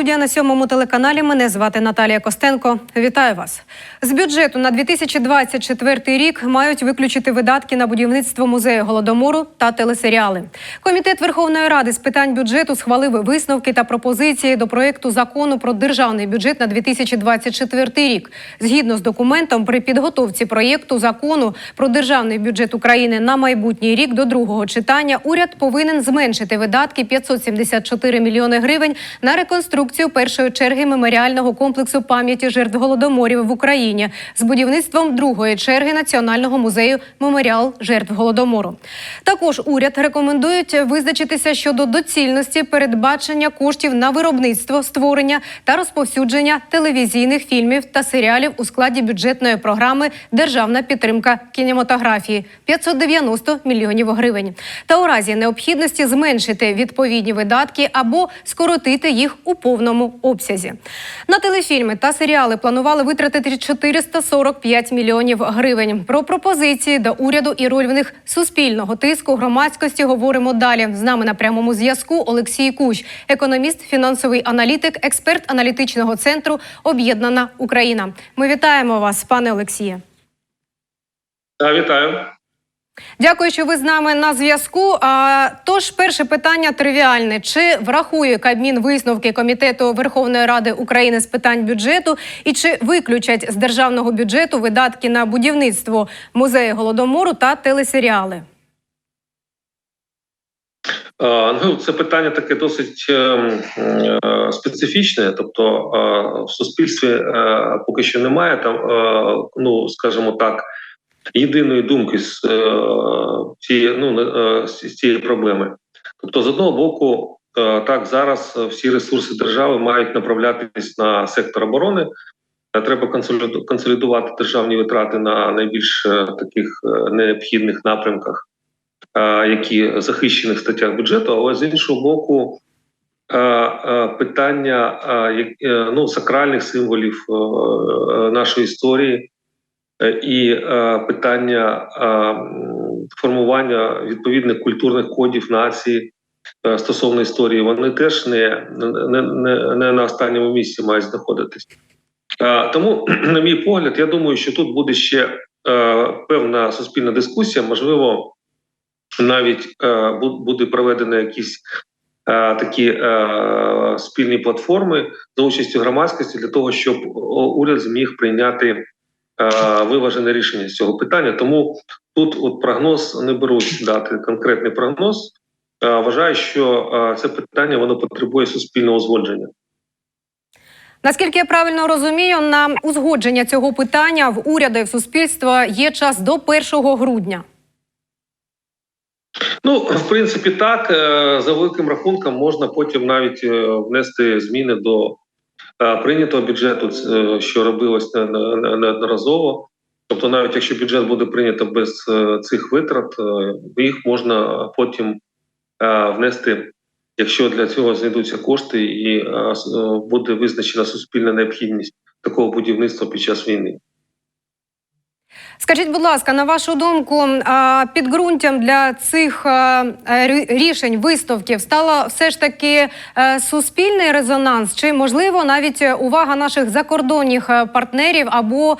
Студія на сьомому телеканалі. Мене звати Наталія Костенко. Вітаю вас. З бюджету на 2024 рік мають виключити видатки на будівництво музею голодомору та телесеріали. Комітет Верховної Ради з питань бюджету схвалив висновки та пропозиції до проекту закону про державний бюджет на 2024 рік. Згідно з документом, при підготовці проєкту закону про державний бюджет України на майбутній рік до другого читання уряд повинен зменшити видатки 574 мільйони гривень на реконструкцію першої черги меморіального комплексу пам'яті жертв голодоморів в Україні з будівництвом другої черги Національного музею меморіал жертв голодомору. Також уряд рекомендують визначитися щодо доцільності передбачення коштів на виробництво, створення та розповсюдження телевізійних фільмів та серіалів у складі бюджетної програми Державна підтримка кінематографії 590 мільйонів гривень. Та у разі необхідності зменшити відповідні видатки або скоротити їх у повному обсязі. На телефільми та серіали планували витратити 445 мільйонів гривень. Про пропозиції до уряду і роль в них суспільного тиску громадськості говоримо далі. З нами на прямому зв'язку Олексій Кущ, економіст, фінансовий аналітик, експерт аналітичного центру Об'єднана Україна. Ми вітаємо вас, пане Олексіє. Та, Вітаю. Дякую, що ви з нами на зв'язку. Тож, перше питання тривіальне: чи врахує Кабмін висновки комітету Верховної Ради України з питань бюджету, і чи виключать з державного бюджету видатки на будівництво музею голодомору та телесеріали? Ну, це питання таке досить е, е, специфічне. Тобто е, в суспільстві поки що немає там, ну скажімо так, єдиної думки з е, цієї ну, е, з цієї проблеми. Тобто, з одного боку, е, так зараз всі ресурси держави мають направлятись на сектор оборони. Треба консолідувати державні витрати на найбільш таких необхідних напрямках. які захищені в статтях бюджету, але з іншого боку, питання ну, сакральних символів нашої історії і е, питання е, формування відповідних культурних кодів нації е, стосовно історії, вони теж не, не, не, не на останньому місці мають знаходитись. Е, Тому, на мій погляд, я думаю, що тут буде ще е, певна суспільна дискусія, можливо навіть е, буде проведено якісь е, такі е, спільні платформи за участю громадськості для того, щоб уряд зміг прийняти е, виважене рішення з цього питання. Тому тут от прогноз не беруть дати конкретний прогноз. Е, вважаю, що е, це питання воно потребує суспільного узгодження. Наскільки я правильно розумію, на узгодження цього питання в уряду і в суспільства є час до 1 грудня. Ну, в принципі, так Е, за великим рахунком можна потім навіть е, внести зміни до е, прийнятого бюджету, що робилось не- не- не- неодноразово. Тобто, навіть якщо бюджет буде прийнято без е, цих витрат, е, їх можна потім е, внести, якщо для цього знайдуться кошти, і е, е, буде визначена суспільна необхідність такого будівництва під час війни. Скажіть, будь ласка, на вашу думку, підґрунтям для цих рішень, виставків стало все ж таки е, суспільний резонанс, чи можливо навіть е, увага наших закордонних е, партнерів або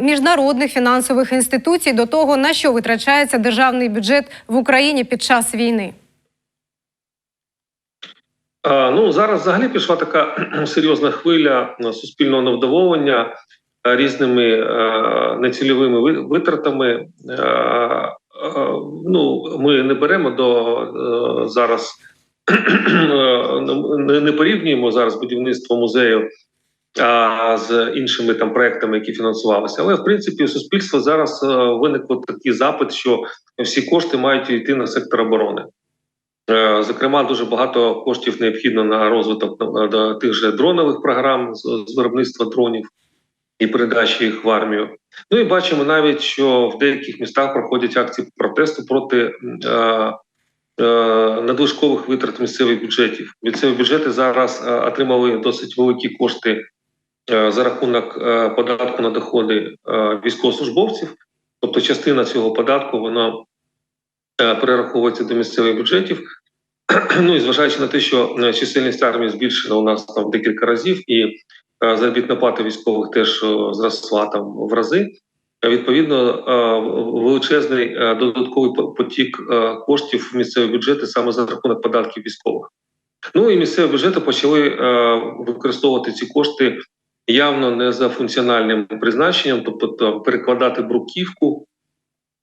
міжнародних фінансових інституцій до того, на що витрачається державний бюджет в Україні під час війни? Ну зараз взагалі пішла така серйозна хвиля е, суспільного невдоволення е, різними е, нецільовими витратами. Е, е, Ну, ми не беремо до е, зараз, е, не, порівнюємо зараз будівництво музею а, з іншими там проектами, які фінансувалися. Але в принципі у суспільства зараз е, виникло такий запит, що всі кошти мають йти на сектор оборони. Е, Зокрема, дуже багато коштів необхідно на розвиток е, тих же дронових програм з виробництва дронів і передачі їх в армію. Ну і бачимо навіть, що в деяких містах проходять акції протесту проти е, е, надлишкових витрат місцевих бюджетів. Місцеві бюджети зараз е, отримали досить великі кошти е, за рахунок е, податку на доходи е, військовослужбовців. Тобто, частина цього податку вона е, перераховується до місцевих бюджетів. Ну і зважаючи на те, що е, чисельність армії збільшена у нас там декілька разів, і заробітна плата військових теж е, зросла там в рази. е, Відповідно, е, величезний е, додатковий потік е, коштів в місцеві бюджети саме за рахунок податків військових. Ну і місцеві бюджети почали е, використовувати ці кошти явно не за функціональним призначенням, тобто перекладати бруківку,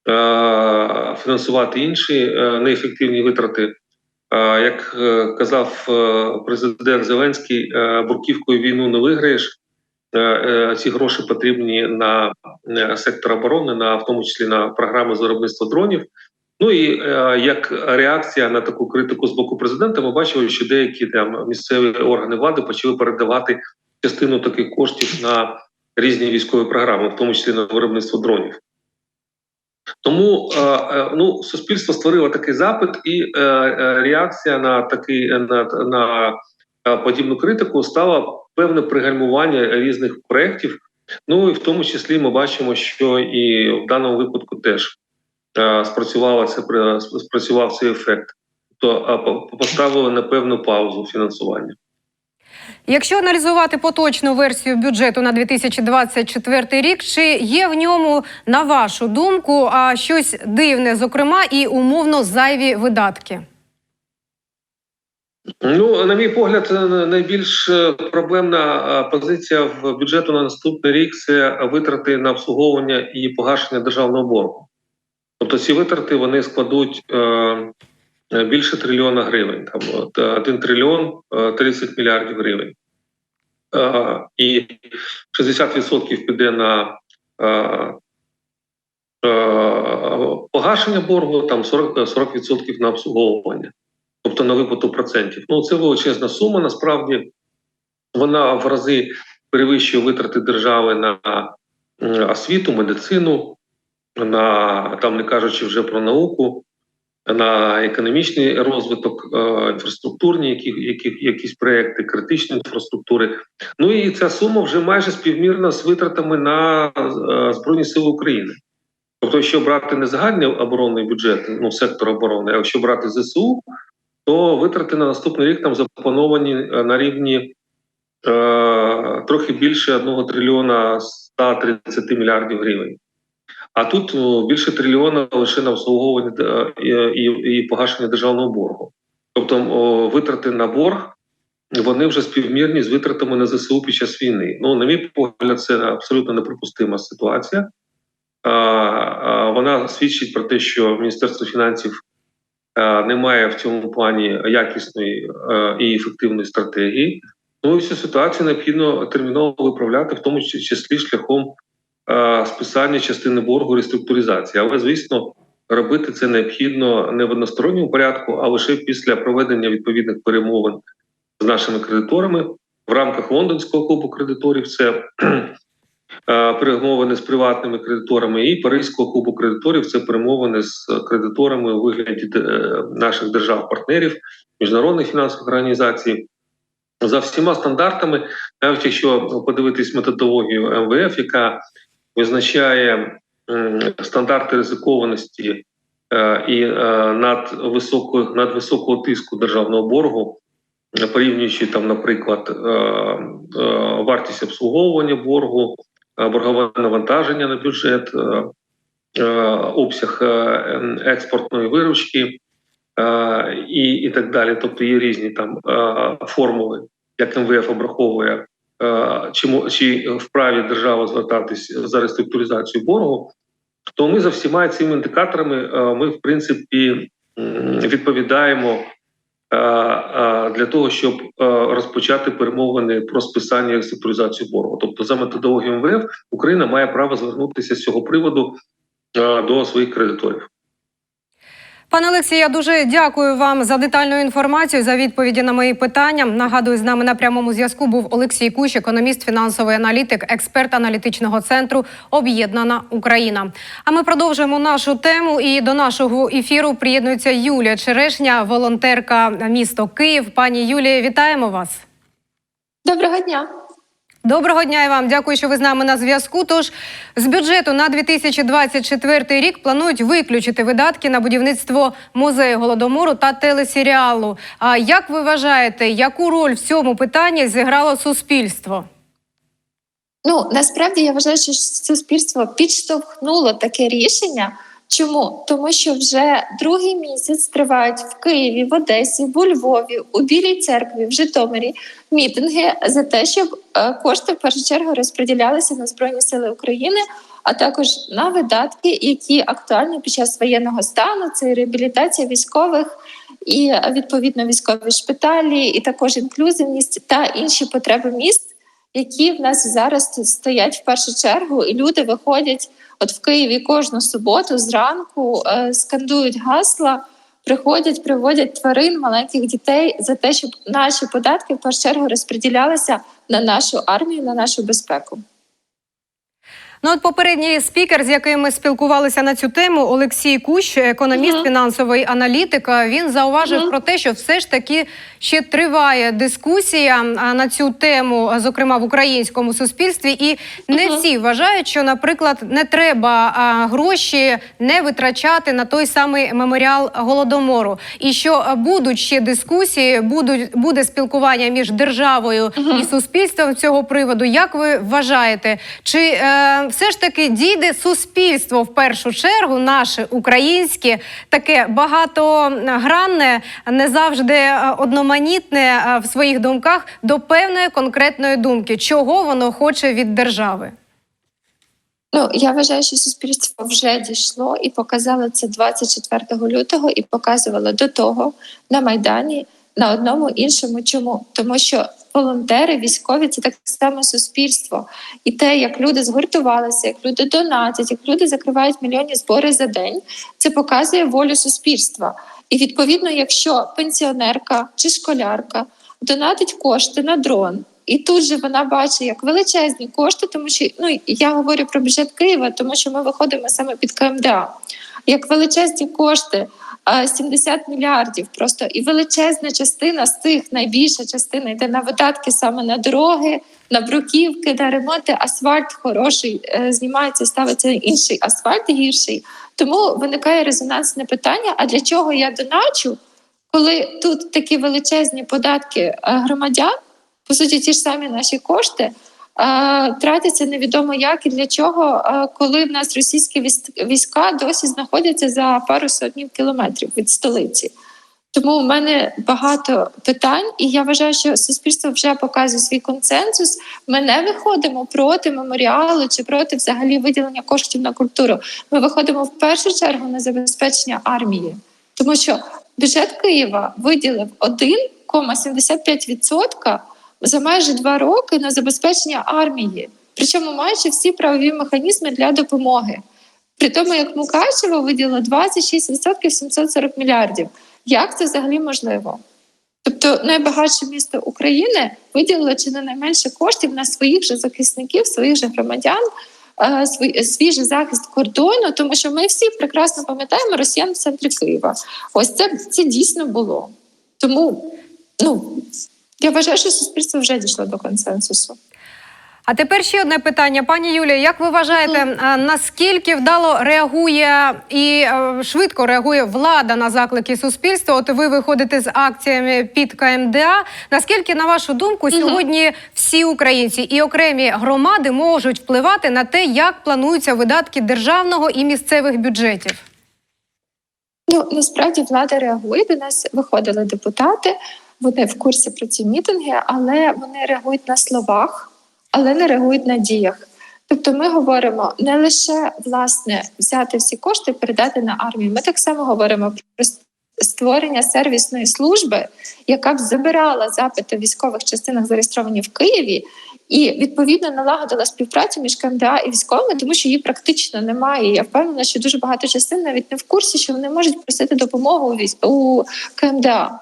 е, фінансувати інші е, неефективні витрати. Як е, казав е, президент Зеленський, е, бурківкою війну не виграєш. Ці гроші потрібні на сектор оборони, на в тому числі на програми з виробництва дронів. Ну і як реакція на таку критику з боку президента, ми бачили, що деякі там місцеві органи влади почали передавати частину таких коштів на різні військові програми, в тому числі на виробництво дронів. Тому е, е, ну, суспільство створило такий запит, і е, реакція на такий на, на подібну критику стала певне пригальмування різних проєктів. Ну і в тому числі ми бачимо, що і в даному випадку теж спрацювала спрацював цей ефект. То е, поставили на певну паузу фінансування. Якщо аналізувати поточну версію бюджету на 2024 рік, чи є в ньому, на вашу думку, а щось дивне, зокрема, і умовно зайві видатки? Ну, на мій погляд, е, найбільш е, проблемна е, позиція в бюджету на наступний рік це витрати на обслуговування і погашення державного боргу. Тобто ці витрати вони складуть більше трильйона гривень, там от, е, 1 трильйон е, 30 мільярдів гривень. Е, і 60% піде на е, е, погашення боргу, там 40%, 40% на обслуговування тобто на виплату процентів. Ну це величезна сума. Насправді вона в рази перевищує витрати держави на освіту, медицину, на там не кажучи вже про науку, на економічний розвиток, е, інфраструктурні, які, які, якісь проекти, критичної інфраструктури. Ну і ця сума вже майже співмірна з витратами на е, Збройні Сили України. Тобто, якщо брати не загальний оборонний бюджет, ну сектор оборони, а якщо брати ЗСУ, то витрати на наступний рік там заплановані е, на рівні е, трохи більше 1 трильйона 130 мільярдів гривень. А тут більше трильйона лише на обслуговування е, і, і, погашення державного боргу. Тобто витрати на борг вони вже співмірні з витратами на ЗСУ під час війни. Ну, на мій погляд, це абсолютно неприпустима ситуація. Вона свідчить про те, що Міністерство фінансів е, немає в цьому плані якісної е, і ефективної стратегії. Ну і цю ситуацію необхідно терміново виправляти, в тому числі шляхом е, списання частини боргу реструктуризації. Але звісно, робити це необхідно не в односторонньому порядку, а лише після проведення відповідних перемовин з нашими кредиторами в рамках лондонського клубу кредиторів. Це е, перемовини з приватними кредиторами і Паризького клубу кредиторів це перемовини з кредиторами у вигляді е, наших держав-партнерів, міжнародних фінансових організацій. За всіма стандартами, навіть якщо подивитись методологію МВФ, яка визначає стандарти ризикованості е, і е, над високого над високого тиску державного боргу, порівнюючи там, наприклад, е, вартість обслуговування боргу, боргове навантаження на бюджет, обсяг е, експортної виручки і, і так далі. Тобто є різні там формули, як МВФ обраховує, чи, чи вправі держава звертатись за реструктуризацію боргу. То ми за всіма цими індикаторами е, ми, в принципі, відповідаємо е, е, для того, щоб е, розпочати перемовини про списання і реструктуризацію боргу. Тобто, за методологією МВФ Україна має право звернутися з цього приводу е, до своїх кредиторів. Пане Олексію, я дуже дякую вам за детальну інформацію, за відповіді на мої питання. Нагадую, з нами на прямому зв'язку був Олексій Кущ, економіст, фінансовий аналітик, експерт аналітичного центру Об'єднана Україна. А ми продовжуємо нашу тему. І до нашого ефіру приєднується Юлія Черешня, волонтерка місто Київ. Пані Юлія, вітаємо вас. Доброго дня. Доброго дня і вам. Дякую, що ви з нами на зв'язку. Тож з бюджету на 2024 рік планують виключити видатки на будівництво музею голодомору та телесеріалу. А як ви вважаєте, яку роль в цьому питанні зіграло суспільство? Ну насправді я вважаю, що суспільство підштовхнуло таке рішення. Чому? Тому що вже другий місяць тривають в Києві, в Одесі, в Львові, у Білій церкві, в Житомирі мітинги за те, щоб е, кошти в першу чергу розподілялися на Збройні Сили України, а також на видатки, які актуальні під час воєнного стану. Це реабілітація військових і відповідно військові шпиталі, і також інклюзивність та інші потреби міст які в нас зараз стоять в першу чергу, і люди виходять от в Києві кожну суботу зранку, е, скандують гасла, приходять, приводять тварин, маленьких дітей за те, щоб наші податки в першу чергу розподілялися на нашу армію, на нашу безпеку. Ну, от попередній спікер, з яким ми спілкувалися на цю тему, Олексій Кущ, економіст, Мгм. фінансовий аналітик, він зауважив Мгм. про те, що все ж таки ще триває дискусія на цю тему, зокрема в українському суспільстві, і не Мгм. всі вважають, що, наприклад, не треба гроші не витрачати на той самий меморіал голодомору, і що будуть ще дискусії, будуть буде спілкування між державою Мгм. і суспільством цього приводу. Як ви вважаєте, чи е, все ж таки дійде суспільство в першу чергу, наше українське, таке багатогранне, не завжди е, одноманітне е, в своїх думках до певної конкретної думки, чого воно хоче від держави? Ну я вважаю, що суспільство вже дійшло і показало це 24 лютого, і показувало до того на майдані на одному іншому. Чому тому, що волонтери, військові це так само суспільство, і те, як люди згуртувалися, як люди донатять, як люди закривають мільйонні збори за день, це показує волю суспільства. І відповідно, якщо пенсіонерка чи школярка донатить кошти на дрон. І тут же вона бачить як величезні кошти, тому що ну я говорю про бюджет Києва, тому що ми виходимо саме під КМДА. Як величезні кошти, 70 мільярдів, просто і величезна частина з цих найбільша частина йде на видатки саме на дороги, на бруківки, на ремонти. Асфальт хороший е, знімається, ставиться інший асфальт гірший. Тому виникає резонансне питання: а для чого я доначу, коли тут такі величезні податки е, громадян? по суті, ті ж самі наші кошти тратяться невідомо як і для чого, коли в нас російські військ- війська досі знаходяться за пару сотнів кілометрів від столиці. Тому у мене багато питань, і я вважаю, що суспільство вже показує свій консенсус. Ми не виходимо проти меморіалу чи проти взагалі виділення коштів на культуру. Ми виходимо в першу чергу на забезпечення армії, тому що бюджет Києва виділив 1,75% за майже два роки на забезпечення армії, причому маючи всі правові механізми для допомоги. При тому, як Мукачево виділило 26% 740 мільярдів. Як це взагалі можливо? Тобто найбагатше місто України виділило чи не найменше коштів на своїх же захисників, своїх же громадян, е, свій же захист кордону, тому що ми всі прекрасно пам'ятаємо росіян в центрі Києва. Ось це, це дійсно було. Тому ну я вважаю, що суспільство вже дійшло до консенсусу. А тепер ще одне питання, пані Юлія. Як ви вважаєте, наскільки вдало реагує і е, швидко реагує влада на заклики суспільства? От ви виходите з акціями під КМДА. Наскільки, на вашу думку, сьогодні всі українці і окремі громади можуть впливати на те, як плануються видатки державного і місцевих бюджетів? Ну насправді влада реагує. До нас виходили депутати. Вони в курсі про ці мітинги, але вони реагують на словах, але не реагують на діях. Тобто, ми говоримо не лише власне взяти всі кошти передати на армію. Ми так само говоримо про створення сервісної служби, яка б забирала запити в військових частинах, зареєстровані в Києві, і відповідно налагодила співпрацю між КМДА і військовими, тому що її практично немає. Я впевнена, що дуже багато частин навіть не в курсі, що вони можуть просити допомогу у КМДА.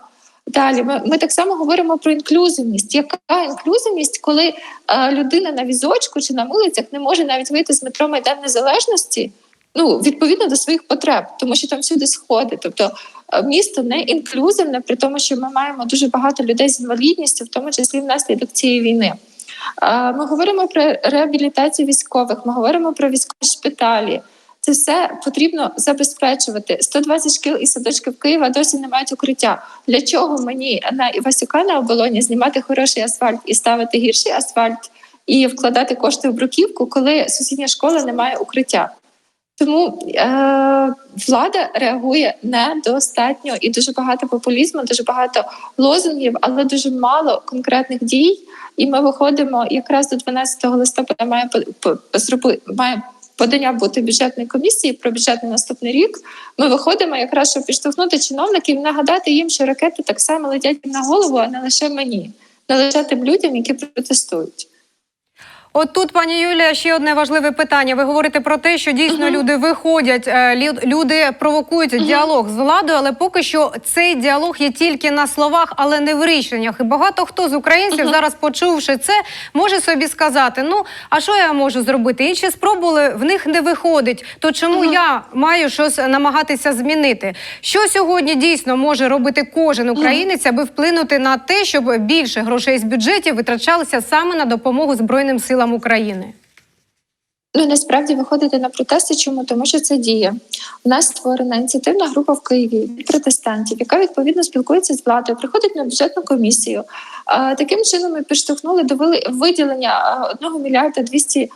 Далі ми, ми так само говоримо про інклюзивність. Яка інклюзивність, коли е, людина на візочку чи на вулицях не може навіть вийти з метро Майдан Незалежності? Ну відповідно до своїх потреб, тому що там всюди сходи. Тобто е, місто не інклюзивне, при тому, що ми маємо дуже багато людей з інвалідністю, в тому числі внаслідок цієї війни. Е, Ми говоримо про реабілітацію військових, ми говоримо про військові шпиталі. Це все потрібно забезпечувати. 120 шкіл і садочків Києва досі не мають укриття. Для чого мені на Івасюка на оболоні знімати хороший асфальт і ставити гірший асфальт і вкладати кошти в бруківку, коли сусідня школа не має укриття? Тому е, влада реагує недостатньо і дуже багато популізму, дуже багато лозунгів, але дуже мало конкретних дій. І ми виходимо якраз до 12 листопада. Має має подання бути бюджетної комісії про бюджет на наступний рік. Ми виходимо якраз щоб підштовхнути чиновників, нагадати їм, що ракети так само летять на голову, а не лише мені, не лише тим людям, які протестують. От тут, пані Юлія, ще одне важливе питання. Ви говорите про те, що дійсно люди виходять, е, лю- люди провокують діалог з владою, але поки що цей діалог є тільки на словах, але не в рішеннях. І багато хто з українців зараз, почувши це, може собі сказати: ну а що я можу зробити? Інші спробували, в них не виходить. То чому я маю щось намагатися змінити? Що сьогодні дійсно може робити кожен українець, аби вплинути на те, щоб більше грошей з бюджетів витрачалося саме на допомогу Збройним силам України? Ну насправді виходити на протести. Чому тому, що це діє? У нас створена ініціативна група в Києві від протестантів, яка відповідно спілкується з владою, приходить на бюджетну комісію. Таким чином ми підштовхнули до виділення 1 мільярда 200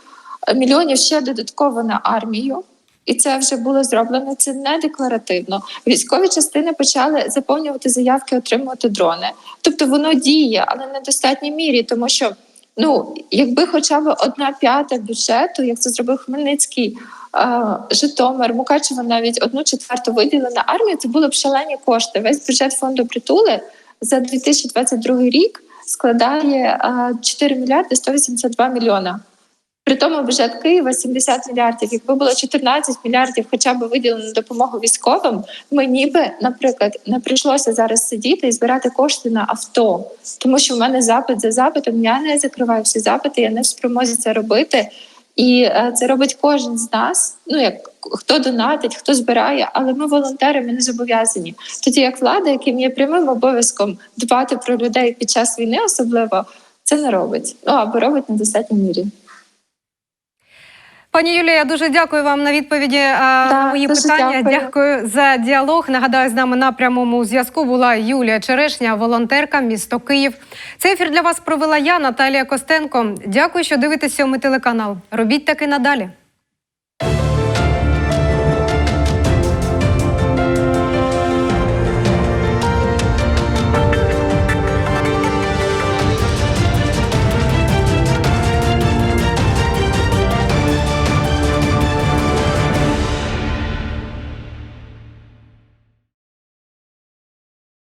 мільйонів ще додатково на армію. І це вже було зроблено. Це не декларативно. Військові частини почали заповнювати заявки, отримувати дрони. Тобто воно діє, але не в достатній мірі, тому що ну якби хоча б одна п'ята бюджету, як це зробив Хмельницький, е, Житомир, Мукачево навіть одну четверту виділена на армію, це були б шалені кошти. Весь бюджет фонду притули за 2022 рік складає е, 4 мільярди 182 мільйона. При тому бюджет Києва 70 мільярдів. Якби було 14 мільярдів, хоча б виділено допомогу військовим, мені би, наприклад, не прийшлося зараз сидіти і збирати кошти на авто, тому що в мене запит за запитом. Я не закриваю всі запити, я не в спромозі це робити. І е, це робить кожен з нас. Ну як хто донатить, хто збирає, але ми волонтери, ми не зобов'язані. Тоді як влада, яким є прямим обов'язком дбати про людей під час війни, особливо це не робить. Ну або робить на достатній мірі. Пані Юлія, я дуже дякую вам на відповіді да, на мої питання. дякую. Дякую за діалог. Нагадаю, з нами на прямому зв'язку була Юлія Черешня, волонтерка, місто Київ. Цей ефір для вас провела я, Наталія Костенко. Дякую, що дивитеся сьомий телеканал. Робіть таки надалі.